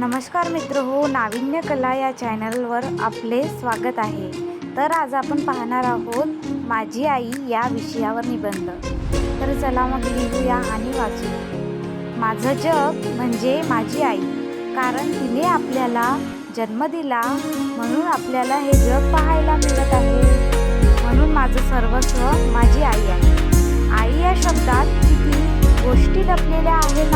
नमस्कार मित्र हो नाविन्य कला या चॅनलवर आपले स्वागत आहे. तर आज आपण पाहणार आहोत माझी आई या विषयावर निबंध. तर चला मग लिहूया आणि वाचू माझं जग म्हणजे माझी आई कारण तिने आपल्याला जन्म दिला म्हणून आपल्याला हे जग पाहायला मिळत आहे. म्हणून माझं सर्वस्व माझी आई आहे. आई या शब्दात किती गोष्टी लपलेल्या आहेत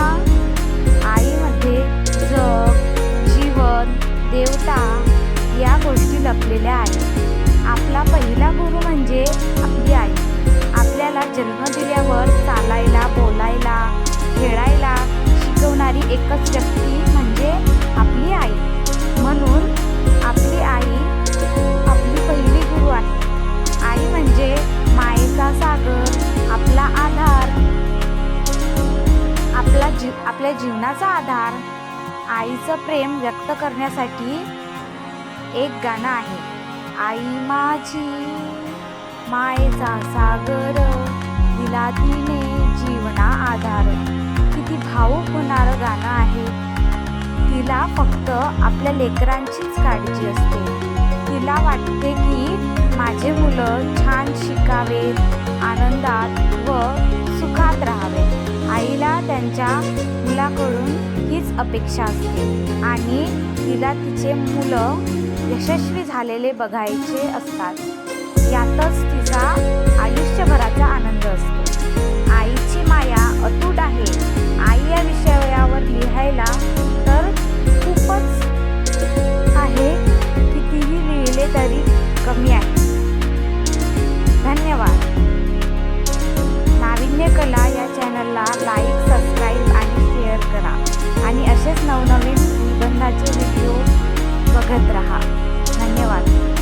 गोष्टी आहेत आपला पहिला गुरु म्हणजे आपली आई. आपल्याला जन्म दिल्यावर चालायला बोलायला खेळायला शिकवणारी एकच व्यक्ती म्हणजे आपली आई. म्हणून आपली आई आपली पहिली गुरु आहे. आई म्हणजे मायेचा सागर आपला आधार आपला जी आपल्या जीवनाचा आधार. आईचं प्रेम व्यक्त करण्यासाठी एक गाणं आहे. आई माझी मायेचा सागर दिला तिने जीवना आधार. किती भावूक होणारं गाणं आहे. तिला फक्त आपल्या लेकरांचीच काळजी असते. तिला वाटते की माझे मुलं छान शिकावेत आनंदात व सुखात राहावेत. आईला त्यांच्या मुलाकडून हीच अपेक्षा असते. आणि तिला तिचे मुलं यशस्वी झालेले बघायचे असतात. यातच तिचा आयुष्यभराचा आनंद असतो. आईची माया अतूट आहे. आई या विषयावर लिहायला तर खूपच आहे कितीही लिहिले तरी कमी आहे. धन्यवाद. नाविन्य कला या चॅनलला लाईक सबस्क्राईब आणि शेअर करा. आणि असेच नवनवीन निबंधाचे व्हिडिओ बघत रहा. धन्यवाद.